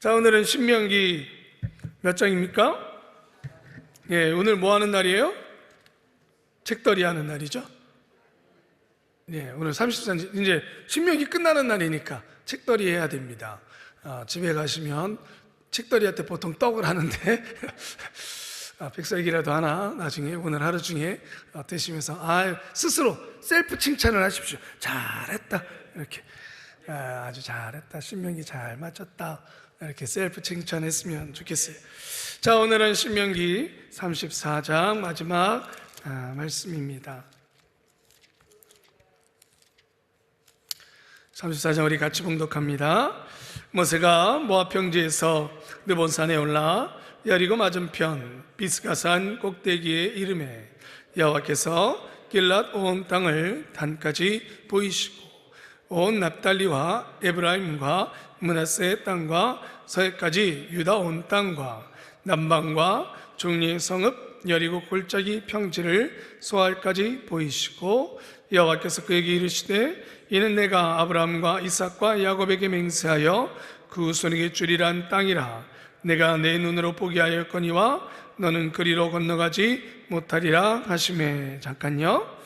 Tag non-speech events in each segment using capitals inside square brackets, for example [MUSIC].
자, 오늘은 신명기 몇 장입니까? 예, 오늘 뭐 하는 날이에요? 책더리 하는 날이죠. 예, 오늘 33일, 이제 신명기 끝나는 날이니까 책더리 해야 됩니다. 아, 집에 가시면 책더리한테 보통 떡을 하는데, [LAUGHS] 아, 백설기라도 하나 나중에 오늘 하루 중에 어, 드시면서 아, 스스로 셀프 칭찬을 하십시오. 잘했다. 이렇게. 아, 아주 잘했다. 신명기 잘 맞췄다. 이렇게 셀프 칭찬했으면 좋겠어요. 자, 오늘은 신명기 34장 마지막 아, 말씀입니다. 34장 우리 같이 봉독합니다. 모세가 모압 평지에서 느본산에 올라 여리고 맞은편 비스가산 꼭대기에 이름에 여호와께서 길랏 온 땅을 단까지 보이시고 온 납달리와 에브라임과 문하세 땅과 서해까지 유다 온 땅과 남방과 종리의 성읍 여리고 골짜기 평지를 소알까지 보이시고 여호와께서 그에게 이르시되 이는 내가 아브라함과 이삭과 야곱에게 맹세하여 그 후손에게 주리란 땅이라 내가 내 눈으로 보게 하였거니와 너는 그리로 건너가지 못하리라 하심에 잠깐요.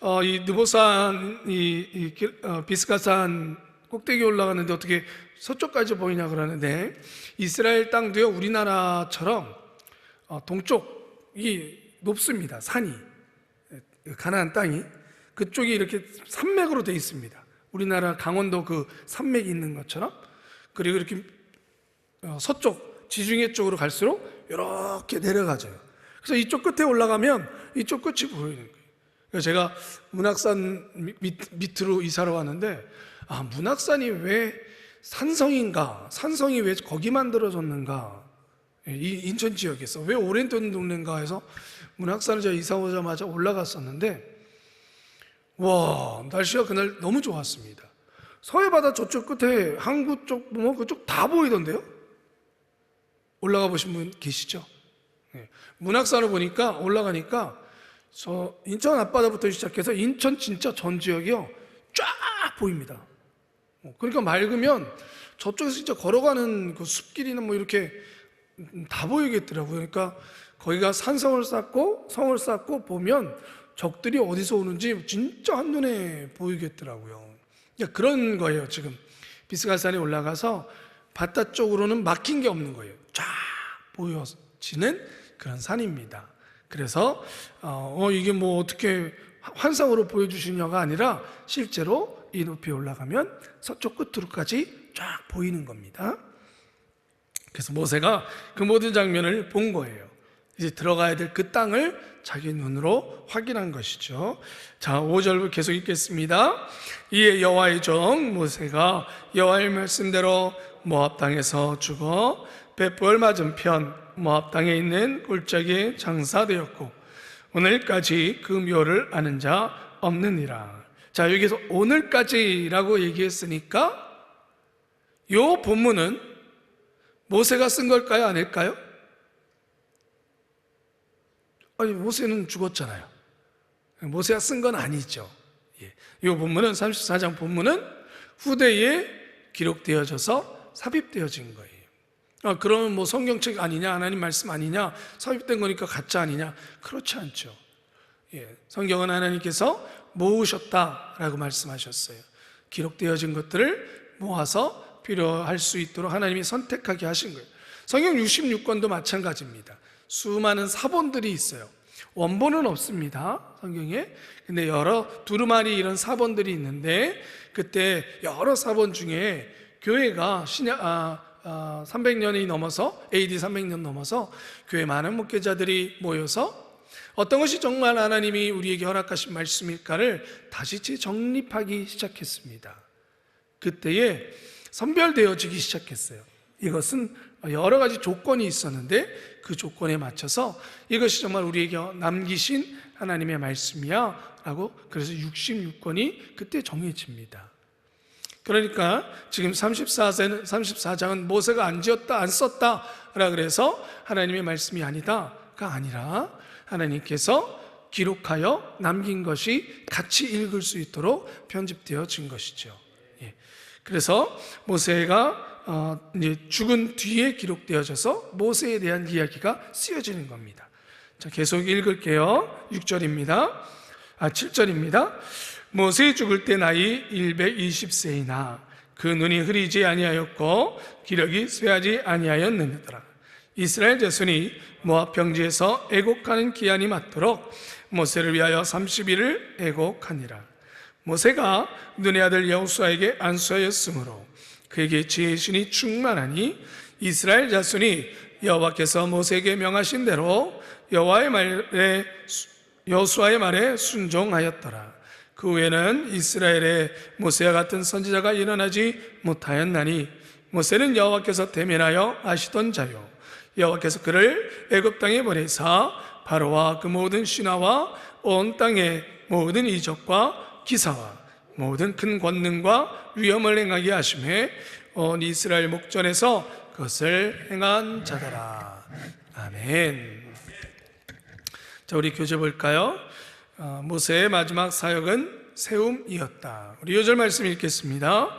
어, 이 느보산 이, 이 길- 어, 비스가산 꼭대기 올라가는데 어떻게 서쪽까지 보이냐 그러는데 이스라엘 땅도요 우리나라처럼 어, 동쪽이 높습니다 산이 가나안 땅이 그쪽이 이렇게 산맥으로 돼 있습니다. 우리나라 강원도 그 산맥이 있는 것처럼 그리고 이렇게 어, 서쪽 지중해 쪽으로 갈수록 이렇게 내려가져요. 그래서 이쪽 끝에 올라가면 이쪽 끝이 보이는 거예요. 그래서 제가 문학산 밑, 밑으로 이사를 왔는데 아 문학산이 왜 산성인가? 산성이 왜 거기 만들어졌는가? 예, 이 인천 지역에서 왜 오랜 동네인가 해서 문학산을 제가 이사 오자마자 올라갔었는데 와 날씨가 그날 너무 좋았습니다. 서해바다 저쪽 끝에 항구 쪽, 뭐 그쪽 다 보이던데요? 올라가 보신 분 계시죠? 네. 문학산을 보니까 올라가니까 저 인천 앞바다부터 시작해서 인천 진짜 전 지역이요 쫙 보입니다. 어, 그러니까 맑으면 저쪽에서 진짜 걸어가는 그 숲길이나 뭐 이렇게 다 보이겠더라고요. 그러니까 거기가 산성을 쌓고 성을 쌓고 보면 적들이 어디서 오는지 진짜 한눈에 보이겠더라고요. 그러니까 그런 거예요. 지금 비스가산에 올라가서 바다 쪽으로는 막힌 게 없는 거예요. 쫙 보여지는 그런 산입니다. 그래서 어, 어, 이게 뭐 어떻게 환상으로 보여주시냐가 아니라 실제로 이 높이 올라가면 서쪽 끝으로까지 쫙 보이는 겁니다. 그래서 모세가 그 모든 장면을 본 거예요. 이제 들어가야 될 그 땅을 자기 눈으로 확인한 것이죠. 자, 5절 계속 읽겠습니다. 이에 여호와의 종 모세가 여호와의 말씀대로 모압 땅에서 죽어 벳볼 맞은편 모압 땅에 있는 골짜기에 장사되었고 오늘까지 그 묘를 아는 자 없느니라. 자, 여기서 오늘까지라고 얘기했으니까 요 본문은 모세가 쓴 걸까요? 아닐까요? 아니, 모세는 죽었잖아요. 모세가 쓴 건 아니죠. 예. 이 본문은, 34장 본문은 후대에 기록되어져서 삽입되어진 거예요. 아, 그러면 뭐 성경책 아니냐, 하나님 말씀 아니냐, 삽입된 거니까 가짜 아니냐? 그렇지 않죠. 예. 성경은 하나님께서 모으셨다라고 말씀하셨어요. 기록되어진 것들을 모아서 필요할 수 있도록 하나님이 선택하게 하신 거예요. 성경 66권도 마찬가지입니다. 수많은 사본들이 있어요. 원본은 없습니다. 성경에. 근데 여러 두루마리 이런 사본들이 있는데 그때 여러 사본 중에 교회가 신약 아, 아, 300년이 넘어서 AD 300년 넘어서 교회 많은 목회자들이 모여서 어떤 것이 정말 하나님이 우리에게 허락하신 말씀일까를 다시 재정립하기 시작했습니다. 그때에 선별되어지기 시작했어요. 이것은 여러 가지 조건이 있었는데 그 조건에 맞춰서 이것이 정말 우리에게 남기신 하나님의 말씀이야 라고 그래서 66권이 그때 정해집니다. 그러니까 지금 34장은, 34장은 모세가 안 지었다, 안 썼다 라 그래서 하나님의 말씀이 아니다가 아니라 하나님께서 기록하여 남긴 것이 같이 읽을 수 있도록 편집되어진 것이죠. 예. 그래서 모세가 어, 이제 죽은 뒤에 기록되어져서 모세에 대한 이야기가 쓰여지는 겁니다. 자, 계속 읽을게요. 6절입니다. 아, 7절입니다. 모세 죽을 때 나이 120세이나 그 눈이 흐리지 아니하였고 기력이 쇠하지 아니하였느니라. 이스라엘 자손이 모압 평지에서 애곡하는 기한이 맞도록 모세를 위하여 30일을 애곡하니라. 모세가 눈의 아들 여호수아에게 안수하였으므로 그에게 지혜의 신이 충만하니 이스라엘 자손이 여호와께서 모세에게 명하신 대로 여호와의 말에 여호수아의 말에 순종하였더라. 그 후에는 이스라엘에 모세와 같은 선지자가 일어나지 못하였나니 모세는 여호와께서 대면하여 아시던 자요 여호와께서 그를 애굽 땅에 보내사 바로와 그 모든 신하와 온 땅의 모든 이적과 기사와 모든 큰 권능과 위엄을 행하게 하심에 온 이스라엘 목전에서 그것을 행한 자더라. 아멘. 자, 우리 교재 볼까요? 어, 모세의 마지막 사역은 세움이었다. 우리 요절 말씀 읽겠습니다.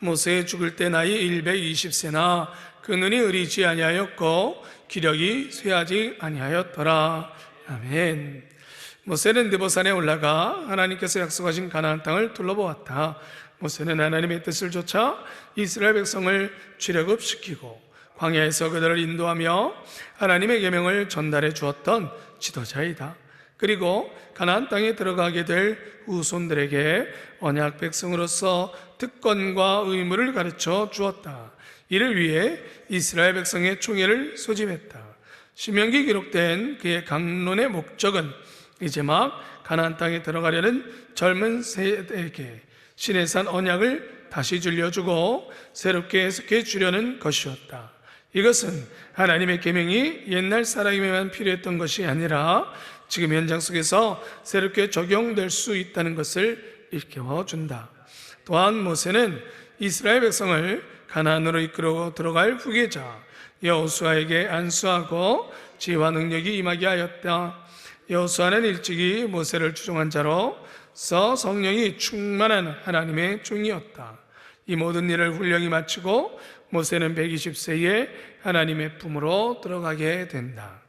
모세 죽을 때 나이 120세나 그 눈이 의리지 아니하였고 기력이 쇠하지 아니하였더라. 아멘. 모세는 느보산에 올라가 하나님께서 약속하신 가나안 땅을 둘러보았다. 모세는 하나님의 뜻을 쫓아 이스라엘 백성을 출애굽시키고 광야에서 그들을 인도하며 하나님의 계명을 전달해 주었던 지도자이다. 그리고 가나안 땅에 들어가게 될 후손들에게 언약 백성으로서 특권과 의무를 가르쳐 주었다. 이를 위해 이스라엘 백성의 총회를 소집했다. 신명기 기록된 그의 강론의 목적은 이제 막 가나안 땅에 들어가려는 젊은 세대에게 신의 산 언약을 다시 줄려주고 새롭게 해석해 주려는 것이었다. 이것은 하나님의 계명이 옛날 사람에만 필요했던 것이 아니라 지금 현장 속에서 새롭게 적용될 수 있다는 것을 일깨워 준다. 또한 모세는 이스라엘 백성을 가나안으로 이끌어 들어갈 후계자 여호수아에게 안수하고 지혜와 능력이 임하게 하였다. 여호수아는 일찍이 모세를 추종한 자로서 성령이 충만한 하나님의 종이었다. 이 모든 일을 훌륭히 마치고 모세는 120세에 하나님의 품으로 들어가게 된다.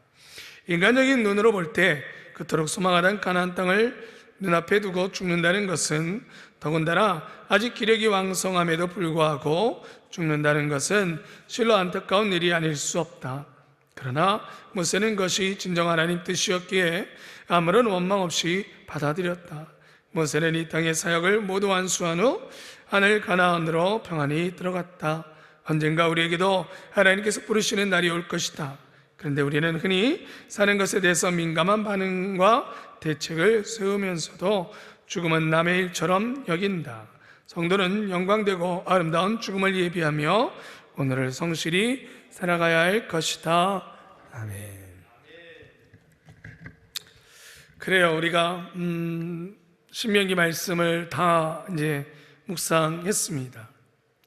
인간적인 눈으로 볼 때 그토록 소망하던 가나안 땅을 눈앞에 두고 죽는다는 것은 더군다나 아직 기력이 왕성함에도 불구하고 죽는다는 것은 실로 안타까운 일이 아닐 수 없다. 그러나 모세는 것이 진정 하나님 뜻이었기에 아무런 원망 없이 받아들였다. 모세는 이 땅의 사역을 모두 완수한 후 하늘 가나안으로 평안히 들어갔다. 언젠가 우리에게도 하나님께서 부르시는 날이 올 것이다. 그런데 우리는 흔히 사는 것에 대해서 민감한 반응과 대책을 세우면서도 죽음은 남의 일처럼 여긴다. 성도는 영광되고 아름다운 죽음을 예비하며 오늘을 성실히 살아가야 할 것이다. 아멘. 그래요. 우리가 음, 신명기 말씀을 다 이제 묵상했습니다.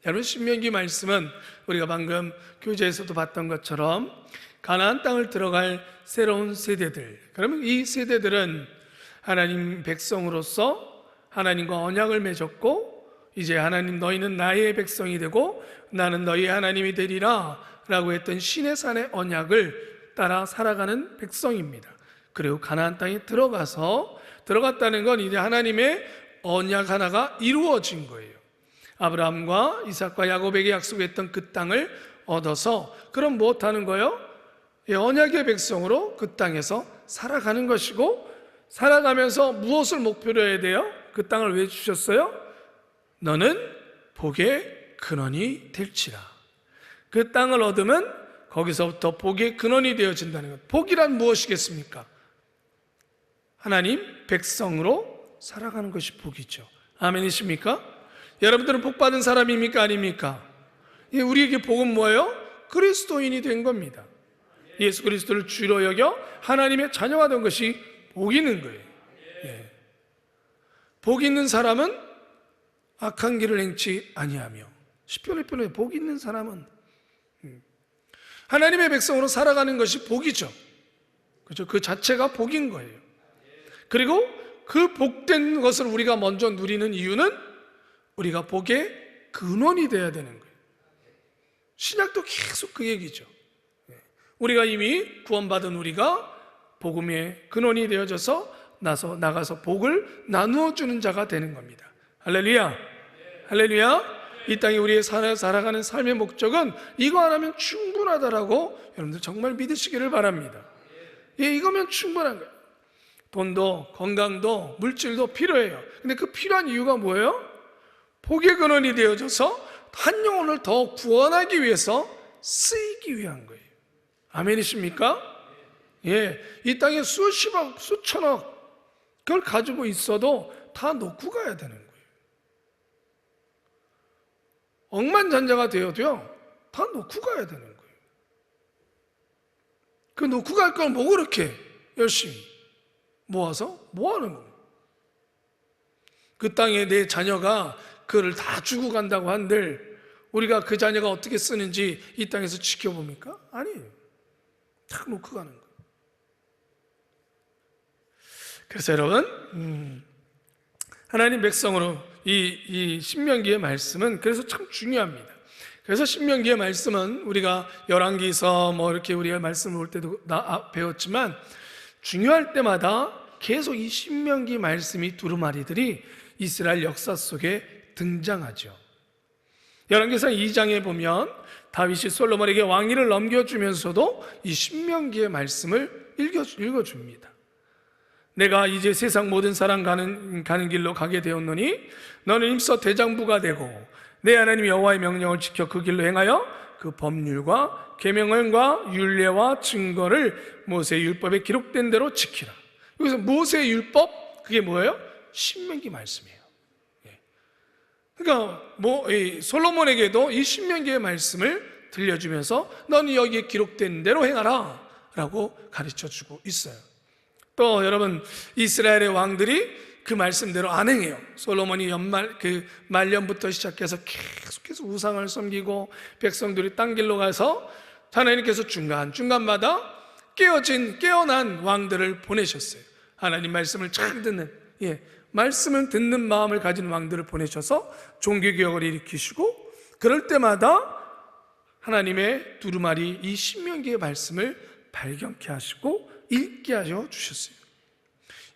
여러분 신명기 말씀은 우리가 방금 교재에서도 봤던 것처럼 가나안 땅을 들어갈 새로운 세대들. 그러면 이 세대들은 하나님 백성으로서 하나님과 언약을 맺었고 이제 하나님 너희는 나의 백성이 되고 나는 너희 하나님이 되리라 라고 했던 신의 산의 언약을 따라 살아가는 백성입니다. 그리고 가나안 땅에 들어가서 들어갔다는 건 이제 하나님의 언약 하나가 이루어진 거예요. 아브라함과 이삭과 야곱에게 약속했던 그 땅을 얻어서 그럼 무엇 하는 거예요? 예, 언약의 백성으로 그 땅에서 살아가는 것이고 살아가면서 무엇을 목표로 해야 돼요? 그 땅을 왜 주셨어요? 너는 복의 근원이 될지라. 그 땅을 얻으면 거기서부터 복의 근원이 되어진다는 것. 복이란 무엇이겠습니까? 하나님 백성으로 살아가는 것이 복이죠. 아멘이십니까? 여러분들은 복 받은 사람입니까? 아닙니까? 예, 우리에게 복은 뭐예요? 그리스도인이 된 겁니다. 예수 그리스도를 주로 여겨 하나님의 자녀가 된 것이 복 있는 거예요. 예. 복 있는 사람은 악한 길을 행치 아니하며 10편 1편에 복 있는 사람은 음, 하나님의 백성으로 살아가는 것이 복이죠. 그렇죠? 그 자체가 복인 거예요. 그리고 그 복된 것을 우리가 먼저 누리는 이유는 우리가 복의 근원이 돼야 되는 거예요. 신약도 계속 그 얘기죠. 예. 우리가 이미 구원받은 우리가 복음의 근원이 되어져서 나서 나가서 복을 나누어 주는 자가 되는 겁니다. 할렐루야. 할렐루야. 이 땅에 우리의 살아, 살아가는 삶의 목적은 이거 하나면 충분하다라고 여러분들 정말 믿으시기를 바랍니다. 예, 이거면 충분한 거예요. 돈도 건강도 물질도 필요해요. 근데 그 필요한 이유가 뭐예요? 복의 근원이 되어져서 한 영혼을 더 구원하기 위해서 쓰이기 위한 거예요. 아멘이십니까? 예, 이 땅에 수십억, 수천억 그걸 가지고 있어도 다 놓고 가야 되는 거예요. 억만장자가 되어도요, 다 놓고 가야 되는 거예요. 그 놓고 갈 걸 뭐 그렇게 열심히 모아서 뭐 하는 거예요? 그 땅에 내 자녀가 그를 다 주고 간다고 한들 우리가 그 자녀가 어떻게 쓰는지 이 땅에서 지켜봅니까? 아니에요. 다 놓고 가는 거예요. 그래서 여러분, 음, 하나님 백성으로 이, 이 신명기의 말씀은 그래서 참 중요합니다. 그래서 신명기의 말씀은 우리가 열왕기서 뭐 이렇게 우리가 말씀을 올 때도 나, 아, 배웠지만 중요할 때마다 계속 이 신명기 말씀이 두루마리들이 이스라엘 역사 속에 등장하죠. 열왕기상 2장에 보면 다윗이 솔로몬에게 왕위를 넘겨주면서도 이 신명기의 말씀을 읽어, 읽어 줍니다. 내가 이제 세상 모든 사람 가는, 가는 길로 가게 되었노니 너는 임서 대장부가 되고 내 하나님 여호와의 명령을 지켜 그 길로 행하여 그 법률과 계명과 율례와 증거를 모세 율법에 기록된 대로 지키라. 여기서 모세 율법 그게 뭐예요? 신명기 말씀이에요. 예. 그러니까 뭐이 솔로몬에게도 이 신명기의 말씀을 들려주면서 너는 여기에 기록된 대로 행하라라고 가르쳐 주고 있어요. 또 여러분 이스라엘의 왕들이 그 말씀대로 안 행해요. 솔로몬이 연말 그 말년부터 시작해서 계속해서 우상을 섬기고 백성들이 딴 길로 가서 하나님께서 중간 중간마다 깨어진 깨어난 왕들을 보내셨어요. 하나님 말씀을 잘 듣는 예 말씀을 듣는 마음을 가진 왕들을 보내셔서 종교 개혁을 일으키시고 그럴 때마다 하나님의 두루마리 이 신명기의 말씀을 발견케 하시고 읽게 하여 주셨어요.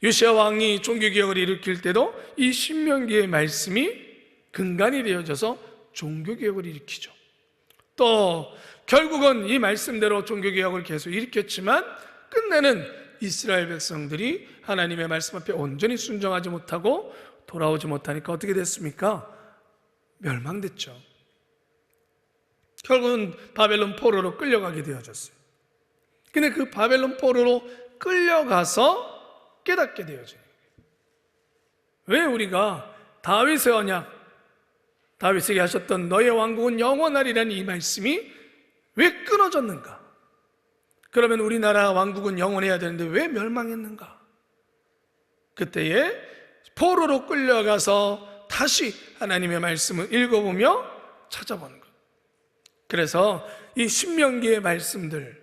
요시아 왕이 종교 개혁을 일으킬 때도 이 신명기의 말씀이 근간이 되어져서 종교 개혁을 일으키죠. 또 결국은 이 말씀대로 종교 개혁을 계속 일으켰지만 끝내는 이스라엘 백성들이 하나님의 말씀 앞에 온전히 순종하지 못하고 돌아오지 못하니까 어떻게 됐습니까? 멸망됐죠. 결국은 바벨론 포로로 끌려가게 되어졌어요. 근데 그 바벨론 포로로 끌려가서 깨닫게 되어져요. 왜 우리가 다윗의 언약, 다윗에게 하셨던 너의 왕국은 영원하리라는 이 말씀이 왜 끊어졌는가? 그러면 우리나라 왕국은 영원해야 되는데 왜 멸망했는가? 그때에 포로로 끌려가서 다시 하나님의 말씀을 읽어보며 찾아보는 것. 그래서 이 신명기의 말씀들,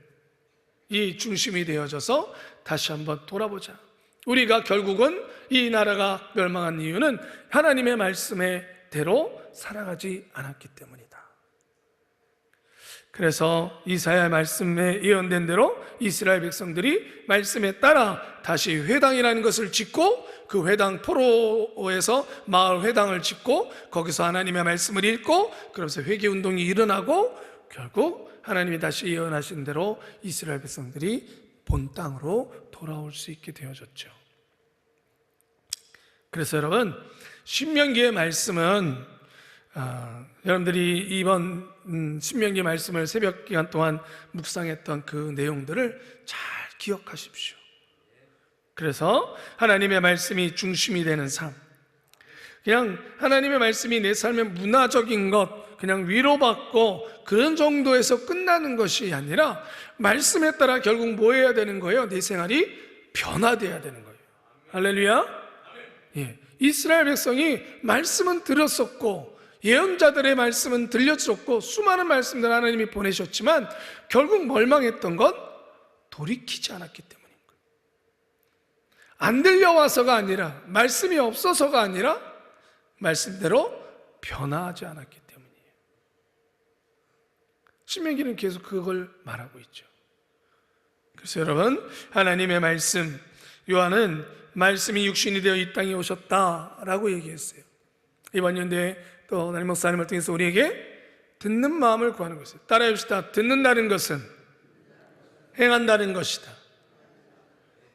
이 중심이 되어져서 다시 한번 돌아보자. 우리가 결국은 이 나라가 멸망한 이유는 하나님의 말씀의 대로 살아가지 않았기 때문이다. 그래서 이사야 말씀에 예언된 대로 이스라엘 백성들이 말씀에 따라 다시 회당이라는 것을 짓고 그 회당 포로에서 마을 회당을 짓고 거기서 하나님의 말씀을 읽고 그러면서 회개 운동이 일어나고 결국 하나님이 다시 예언하신 대로 이스라엘 백성들이 본 땅으로 돌아올 수 있게 되어졌죠. 그래서 여러분 신명기의 말씀은 아, 여러분들이 이번 음, 신명기 말씀을 새벽 기간 동안 묵상했던 그 내용들을 잘 기억하십시오. 그래서 하나님의 말씀이 중심이 되는 삶. 그냥 하나님의 말씀이 내 삶의 문화적인 것, 그냥 위로받고 그런 정도에서 끝나는 것이 아니라 말씀에 따라 결국 뭐 해야 되는 거예요? 내 생활이 변화돼야 되는 거예요. 할렐루야. 예. 이스라엘 백성이 말씀은 들었었고 예언자들의 말씀은 들려주었고 수많은 말씀들 하나님이 보내셨지만 결국 멸망했던 건 돌이키지 않았기 때문인 거예요. 안 들려와서가 아니라 말씀이 없어서가 아니라 말씀대로 변화하지 않았기 때문이에요. 신명기는 계속 그걸 말하고 있죠. 그래서 여러분 하나님의 말씀 요한은 말씀이 육신이 되어 이 땅에 오셨다라고 얘기했어요. 이번 연도에 또 나님 목사님을 통해서 우리에게 듣는 마음을 구하는 것이에요. 따라해 봅시다. 듣는다는 것은 행한다는 것이다.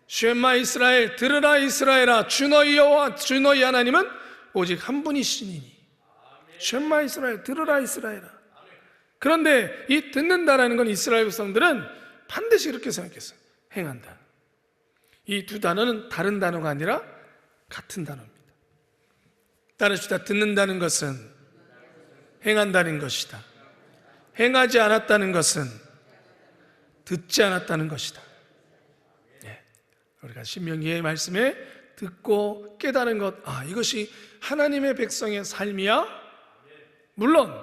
쉐마 이스라엘 들으라 이스라엘아 주 너희 여호와 주 너희 하나님은 오직 한 분이시니 쉐마 이스라엘 들으라 이스라엘아 그런데 이 듣는다라는 건 이스라엘 백성들은 반드시 이렇게 생각했어요 행한다 이 두 단어는 다른 단어가 아니라 같은 단어입니다 따르시다 듣는다는 것은 행한다는 것이다 행하지 않았다는 것은 듣지 않았다는 것이다 우리가 신명기의 말씀에 듣고 깨달은 것, 아, 이것이 하나님의 백성의 삶이야? 물론,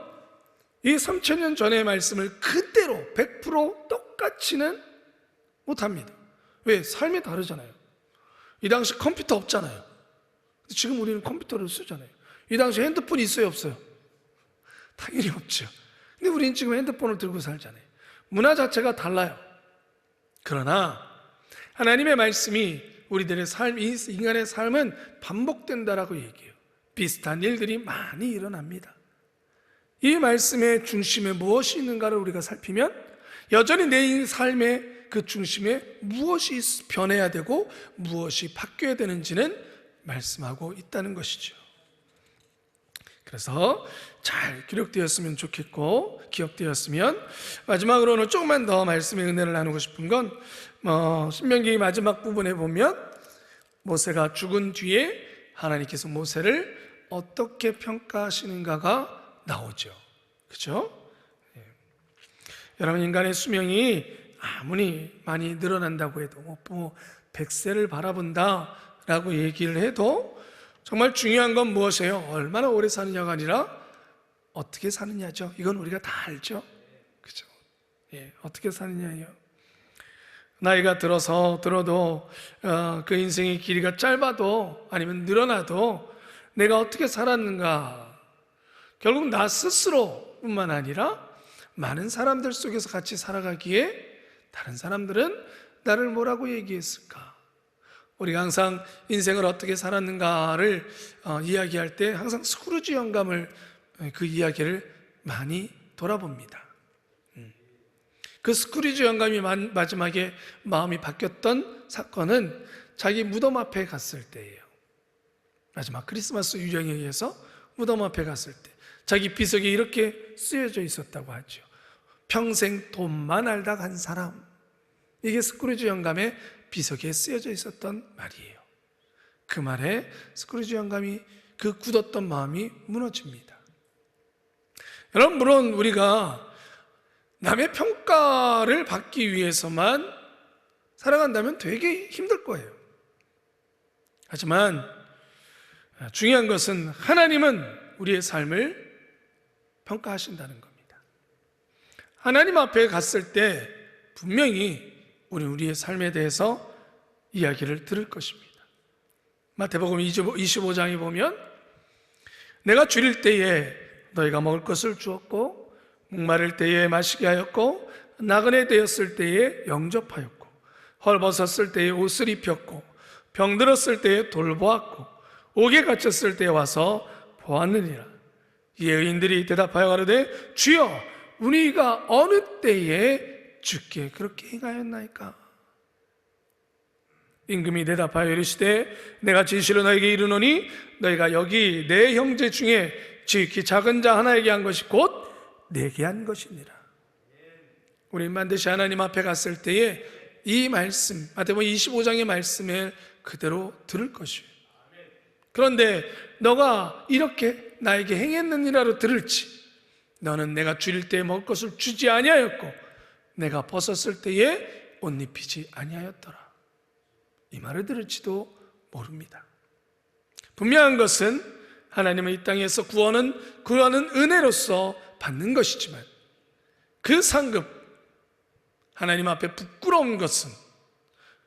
이 3천년 전의 말씀을 그대로 100% 똑같이는 못합니다. 왜? 삶이 다르잖아요. 이 당시 컴퓨터 없잖아요. 지금 우리는 컴퓨터를 쓰잖아요. 이 당시 핸드폰이 있어요, 없어요? 당연히 없죠. 근데 우리는 지금 핸드폰을 들고 살잖아요. 문화 자체가 달라요. 그러나, 하나님의 말씀이 우리들의 삶, 인간의 삶은 반복된다라고 얘기해요. 비슷한 일들이 많이 일어납니다. 이 말씀의 중심에 무엇이 있는가를 우리가 살피면 여전히 내 삶의 그 중심에 무엇이 변해야 되고 무엇이 바뀌어야 되는지는 말씀하고 있다는 것이죠. 그래서 잘 기록되었으면 좋겠고 기억되었으면 마지막으로는 조금만 더 말씀의 은혜를 나누고 싶은 건 어, 신명기 마지막 부분에 보면 모세가 죽은 뒤에 하나님께서 모세를 어떻게 평가하시는가가 나오죠. 그렇죠? 여러분 인간의 수명이 아무리 많이 늘어난다고 해도 뭐 100세를 바라본다 라고 얘기를 해도 정말 중요한 건 무엇이에요? 얼마나 오래 사느냐가 아니라 어떻게 사느냐죠. 이건 우리가 다 알죠. 그죠? 예, 어떻게 사느냐예요. 나이가 들어서 들어도 어, 그 인생의 길이가 짧아도 아니면 늘어나도 내가 어떻게 살았는가 결국 나 스스로뿐만 아니라 많은 사람들 속에서 같이 살아가기에 다른 사람들은 나를 뭐라고 얘기했을까? 우리가 항상 인생을 어떻게 살았는가를 어, 이야기할 때 항상 스크루지 영감을 그 이야기를 많이 돌아봅니다. 그 스크루지 영감이 마지막에 마음이 바뀌었던 사건은 자기 무덤 앞에 갔을 때예요. 마지막 크리스마스 유령에 의해서 무덤 앞에 갔을 때 자기 비석이 이렇게 쓰여져 있었다고 하죠. 평생 돈만 알다 간 사람. 이게 스크루지 영감의 비석에 쓰여져 있었던 말이에요. 그 말에 스크루지 영감이 그 굳었던 마음이 무너집니다. 여러분, 물론 우리가 남의 평가를 받기 위해서만 살아간다면 되게 힘들 거예요. 하지만 중요한 것은 하나님은 우리의 삶을 평가하신다는 겁니다. 하나님 앞에 갔을 때 분명히 우리 우리의 삶에 대해서 이야기를 들을 것입니다. 마태복음 25장에 보면 내가 줄일 때에 너희가 먹을 것을 주었고 목마를 때에 마시게 하였고 나그네 되었을 때에 영접하였고 헐벗었을 때에 옷을 입혔고 병들었을 때에 돌보았고 옥에 갇혔을 때에 와서 보았느니라 예의인들이 대답하여 가로되 주여 우리가 어느 때에 주께 그렇게 행하였나이까 임금이 대답하여 이르시되 내가 진실로 너에게 이르노니 너희가 여기 내 형제 중에 지극히 작은 자 하나에게 한 것이 곧 내게 한 것이니라. 우리 반드시 하나님 앞에 갔을 때에 이 말씀, 마태복음 25장의 말씀을 그대로 들을 것이에요. 그런데 너가 이렇게 나에게 행했느니라로 들을지 너는 내가 줄일 때에 먹을 것을 주지 아니하였고 내가 벗었을 때에 옷 입히지 아니하였더라. 이 말을 들을지도 모릅니다. 분명한 것은 하나님은 이 땅에서 구원은 구원은 은혜로서 받는 것이지만 그 상급 하나님 앞에 부끄러운 것은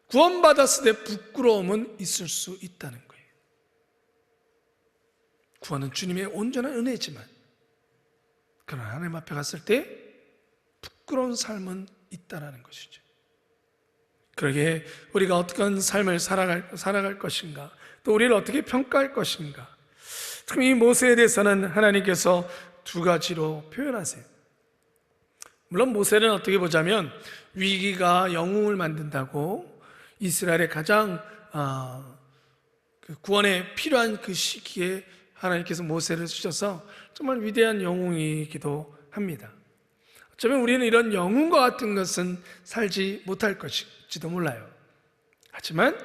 구원받았을 때 부끄러움은 있을 수 있다는 거예요. 구원은 주님의 온전한 은혜지만 그러나 하나님 앞에 갔을 때 부끄러운 삶은 있다라는 것이죠. 그러게 우리가 어떤 삶을 살아갈, 살아갈 것인가, 또 우리를 어떻게 평가할 것인가. 참이 모세에 대해서는 하나님께서 두 가지로 표현하세요. 물론 모세는 어떻게 보자면 위기가 영웅을 만든다고 이스라엘의 가장 아, 그 구원에 필요한 그 시기에 하나님께서 모세를 쓰셔서 정말 위대한 영웅이기도 합니다. 어쩌면 우리는 이런 영웅과 같은 것은 살지 못할 것일지도 몰라요. 하지만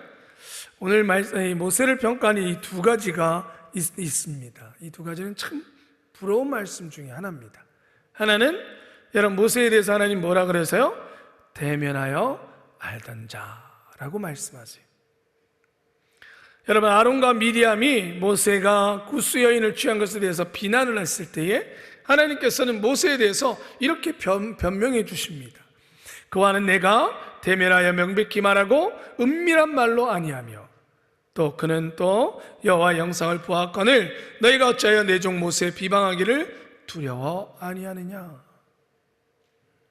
오늘 모세를 평가하는 이 두 가지가 있, 있습니다. 이 두 가지는 참 부러운 말씀 중에 하나입니다. 하나는 여러분 모세에 대해서 하나님 뭐라 그래서요? 대면하여 알던 자라고 말씀하세요. 여러분 아론과 미리암이 모세가 구스 여인을 취한 것에 대해서 비난을 했을 때에 하나님께서는 모세에 대해서 이렇게 변, 변명해 주십니다. 그와는 내가 대면하여 명백히 말하고 은밀한 말로 아니하며 또 그는 또 여호와 영상을 보았거늘 너희가 어찌하여 내 종 모세 비방하기를 두려워 아니하느냐?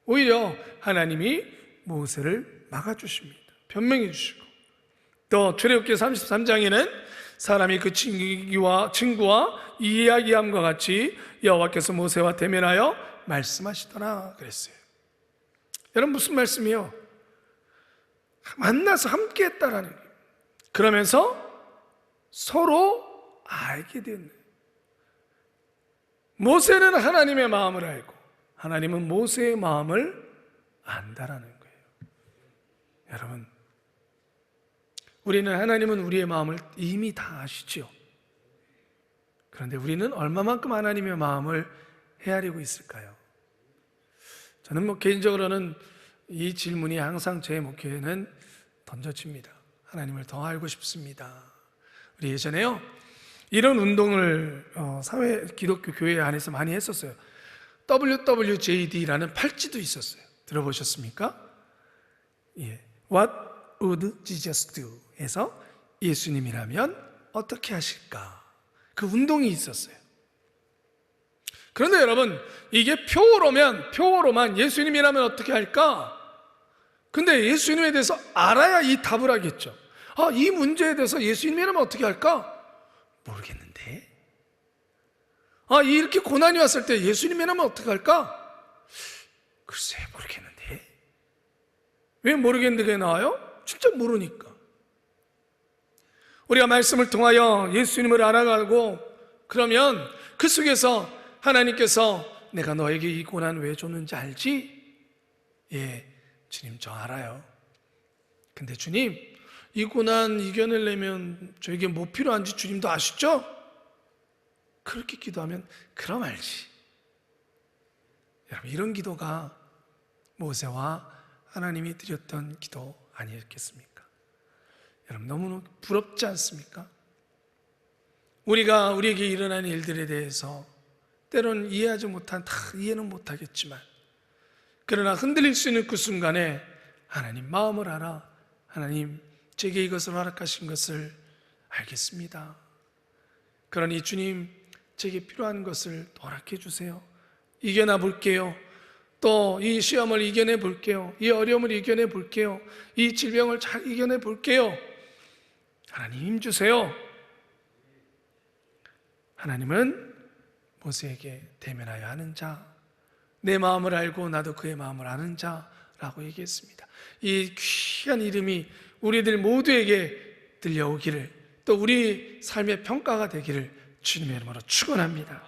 오히려 하나님이 모세를 막아주십니다. 변명해 주시고. 또 출애굽기 33장에는 사람이 그 친구와 친구와 이야기함과 같이 여호와께서 모세와 대면하여 말씀하시더라 그랬어요. 여러분 무슨 말씀이요? 만나서 함께 했다라는. 그러면서 서로 알게 됐네. 모세는 하나님의 마음을 알고 하나님은 모세의 마음을 안다라는 거예요. 여러분 우리는 하나님은 우리의 마음을 이미 다 아시죠. 그런데 우리는 얼마만큼 하나님의 마음을 헤아리고 있을까요? 저는 뭐 개인적으로는 이 질문이 항상 제 목표에는 던져집니다. 하나님을 더 알고 싶습니다. 우리 예전에요 이런 운동을 어, 사회 기독교 교회 안에서 많이 했었어요. WWJD라는 팔찌도 있었어요. 들어보셨습니까? 예. What would Jesus do? 해서 예수님이라면 어떻게 하실까? 그 운동이 있었어요. 그런데 여러분, 이게 표어로면, 표어로만 예수님이라면 어떻게 할까? 근데 예수님에 대해서 알아야 이 답을 하겠죠. 아, 이 문제에 대해서 예수님이라면 어떻게 할까? 모르겠는데. 아, 이렇게 고난이 왔을 때 예수님이라면 어떻게 할까? 글쎄, 모르겠는데. 왜 모르겠는데 나와요? 진짜 모르니까. 우리가 말씀을 통하여 예수님을 알아가고 그러면 그 속에서 하나님께서 내가 너에게 이 고난 왜 줬는지 알지? 예, 주님 저 알아요. 근데 주님, 이 고난 이겨내려면 저에게 뭐 필요한지 주님도 아시죠? 그렇게 기도하면 그럼 알지. 여러분 이런 기도가 모세와 하나님이 드렸던 기도 아니었겠습니까? 여러분 너무 부럽지 않습니까? 우리가 우리에게 일어난 일들에 대해서 때로는 이해하지 못한 다 이해는 못하겠지만 그러나 흔들릴 수 있는 그 순간에 하나님 마음을 알아 하나님 제게 이것을 허락하신 것을 알겠습니다. 그러니 주님 제게 필요한 것을 허락해 주세요. 이겨나 볼게요. 또 이 시험을 이겨내 볼게요. 이 어려움을 이겨내 볼게요. 이 질병을 잘 이겨내 볼게요. 하나님 힘 주세요. 하나님은 모세에게 대면하여 하는 자, 내 마음을 알고 나도 그의 마음을 아는 자라고 얘기했습니다. 이 귀한 이름이 우리들 모두에게 들려오기를 또 우리 삶의 평가가 되기를 주님의 이름으로 축원합니다.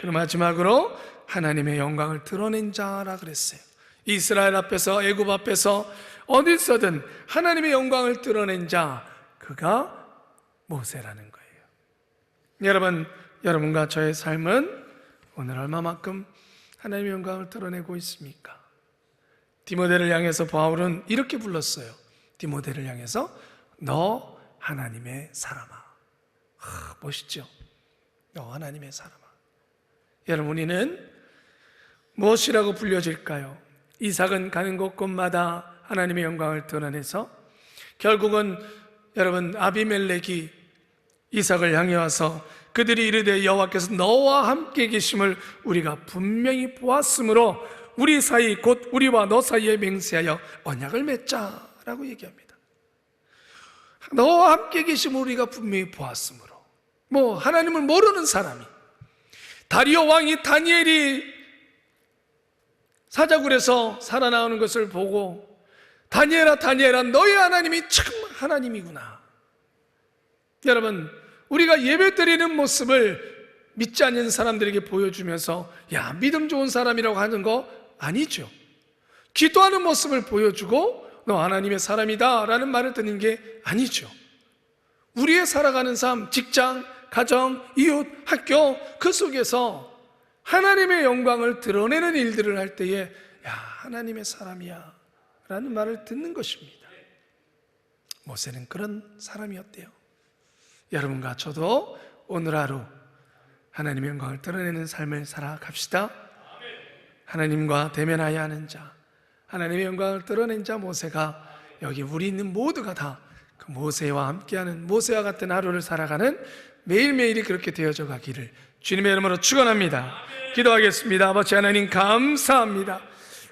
그럼 마지막으로 하나님의 영광을 드러낸 자라 그랬어요. 이스라엘 앞에서 애굽 앞에서 어디서든 하나님의 영광을 드러낸 자 그가 모세라는 거예요. 여러분, 여러분과 저의 삶은 오늘 얼마만큼 하나님의 영광을 드러내고 있습니까? 디모데를 향해서 바울은 이렇게 불렀어요. 디모데를 향해서 너 하나님의 사람아. 하, 멋있죠? 너 하나님의 사람아. 여러분 우리는 무엇이라고 불려질까요? 이삭은 가는 곳곳마다 하나님의 영광을 드러내서 결국은 여러분 아비멜렉이 이삭을 향해 와서 그들이 이르되 여호와께서 너와 함께 계심을 우리가 분명히 보았으므로 우리 사이 곧 우리와 너 사이에 맹세하여 언약을 맺자라고 얘기합니다. 너와 함께 계심 우리가 분명히 보았으므로 뭐 하나님을 모르는 사람이 다리오 왕이 다니엘이 사자굴에서 살아나오는 것을 보고 다니엘아 다니엘아 너희 하나님이 참 하나님이구나. 여러분 우리가 예배 드리는 모습을 믿지 않는 사람들에게 보여주면서 야 믿음 좋은 사람이라고 하는 거 아니죠. 기도하는 모습을 보여주고 너 하나님의 사람이다 라는 말을 듣는 게 아니죠. 우리의 살아가는 삶, 직장, 가정, 이웃, 학교 그 속에서 하나님의 영광을 드러내는 일들을 할 때에 야 하나님의 사람이야 라는 말을 듣는 것입니다. 모세는 그런 사람이었대요. 여러분과 저도 오늘 하루 하나님의 영광을 드러내는 삶을 살아갑시다. 하나님과 대면하여 하는 자, 하나님의 영광을 드러낸 자 모세가 여기 우리 있는 모두가 다 그 모세와 함께하는 모세와 같은 하루를 살아가는 매일매일이 그렇게 되어져 가기를 주님의 이름으로 축원합니다. 기도하겠습니다. 아버지 하나님 감사합니다.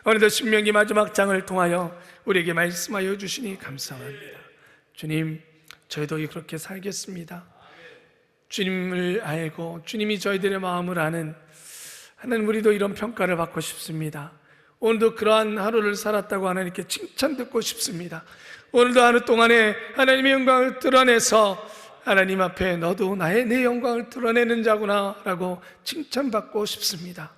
오늘도 신명기 마지막 장을 통하여 우리에게 말씀하여 주시니 감사합니다. 주님, 저희도 그렇게 살겠습니다. 주님을 알고 주님이 저희들의 마음을 아는 하나님 우리도 이런 평가를 받고 싶습니다. 오늘도 그러한 하루를 살았다고 하나님께 칭찬 듣고 싶습니다. 오늘도 하루 동안에 하나님의 영광을 드러내서 하나님 앞에 너도 나의 내 영광을 드러내는 자구나 라고 칭찬받고 싶습니다.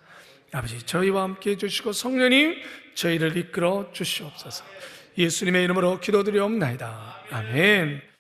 아버지 저희와 함께 해주시고 성령님 저희를 이끌어 주시옵소서. 예수님의 이름으로 기도드리옵나이다. 아멘.